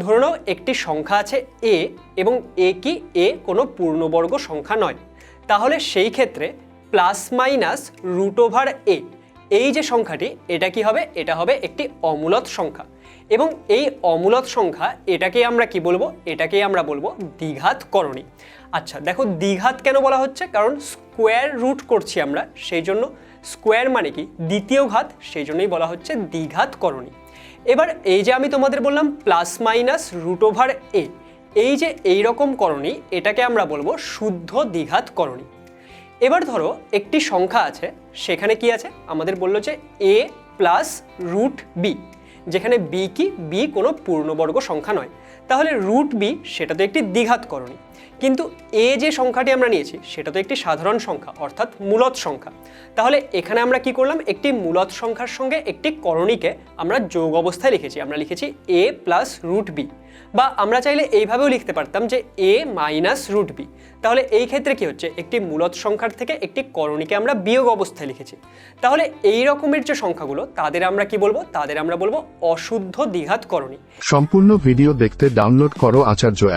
ধরে নাও একটি সংখ্যা আছে এ এবং এ কি এ কোনো পূর্ণবর্গ সংখ্যা নয়। তাহলে সেই ক্ষেত্রে plus minus root over A এই যে সংখ্যাটি, এটা কি হবে? এটা হবে একটি অমূলত সংখ্যা। এবং এই অমূলত সংখ্যা, এটাকে আমরা কি বলব? এটাকেই আমরা বলব দ্বিঘাত করণী। আচ্ছা দেখো দ্বিঘাত কেন বলা হচ্ছে? কারণ স্কোয়ার রুট করছি আমরা, সেই জন্য স্কোয়ার মানে কি? দ্বিতীয় ঘাত, সেই জন্যই বলা হচ্ছে দ্বিঘাত করণী। এবার এই যে আমি তোমাদের বললাম plus minus root over A, এই যে এই রকম করণী, এটাকে আমরা বলব শুদ্ধ দ্বিঘাত করণী। এবার ধরো একটি সংখ্যা আছে, সেখানে কি আছে? আমাদের বলল যে এ প্লাস রুট বি। যেখানে বি কি? বি কোনো পূর্ণবর্গ সংখ্যা নয়। তাহলে রুট বি সেটা তো একটি দ্বিঘাত করণী। কিন্তু এ যে সংখ্যাটি আমরা নিয়েছি, সেটা তো একটি সাধারণ সংখ্যা, অর্থাৎ মূলত সংখ্যা। তাহলে এখানে আমরা কি করলাম? একটি মূলত সংখ্যার সঙ্গে একটি করণীকে আমরা যোগ অবস্থায় লিখেছি। আমরা লিখেছি এ প্লাস রুট বি বা আমরা চাইলে এইভাবেও লিখতে পারতাম যে এ মাইনাস রুট বি তাহলে এই ক্ষেত্রে কি হচ্ছে? একটি মূলত সংখ্যার থেকে একটি করণীকে আমরা বিয়োগ অবস্থায় লিখেছি। তাহলে এই রকমের যে সংখ্যাগুলো, তাদের আমরা কি বলব? তাদের আমরা বলব অশুদ্ধ দ্বিঘাত করণী। সম্পূর্ণ ভিডিও দেখতে ডাউনলোড করো আচার্য